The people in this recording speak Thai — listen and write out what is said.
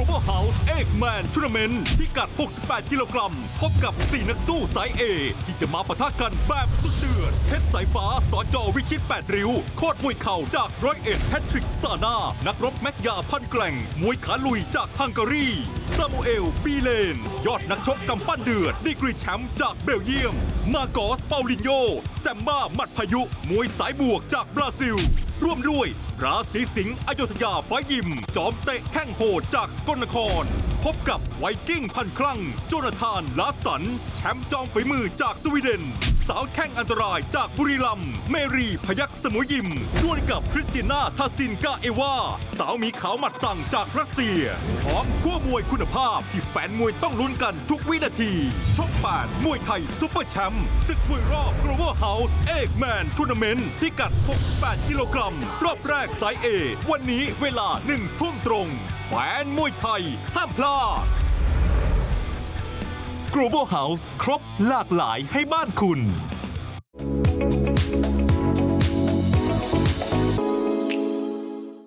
Global House เอกแมนทัวร์นาเมนต์พิกัด 68 กิโลกรัม พบกับ 4 นักสู้สาย A ที่จะมาปะทะกันแบบสุดเดือดเพชรสายฟ้าสอจอวิชิต 8 ริ้ว โคตรมวยเข่าจากร้อยเอ็ดแพทริกซานานักรบแม็กยาพันแกล่ง มวยขาลุยจากฮังการีซามูเอลบีเลน ยอดนักชกกำปั้นเดือดดีกรีแชมป์จากเบลเยียม มาโกสเปาลินโยแซมบ้าหมัดพายุ มวยสายบวกจากบราซิล ร่วมด้วย ราศีสิงห์อยุธยาไฟยิม จอมเตะแข้งโหดจากสกลนคร พบกับไวกิ้งพันคลั่ง โจนาธานลาสัน แชมป์จอมฝีมือจากสวีเดน สาวแข้งอันตรายจากบุรีรัมย์เมรีพยักสมุยยิมดวลกับคริสติน่าทาซินกาเอวา สาวมีขาวหมัดสั่งจากรัสเซีย พร้อมขั้วมวยคุณภาพที่แฟนมวยต้องลุ้นกันทุกวินาทีชกแปดมวยไทยซุปเปอร์แชมป์ศึกมวยรอบ Global House เอเอ็กแมนทัวร์นาเมนต์พิกัด 68 กิโลกรัม รอบแรกสายเอ วันนี้เวลา1ทุ่มตรง แฟนมวยไทย ห้ามพลาด Global House ครบหลากหลายให้บ้านคุณ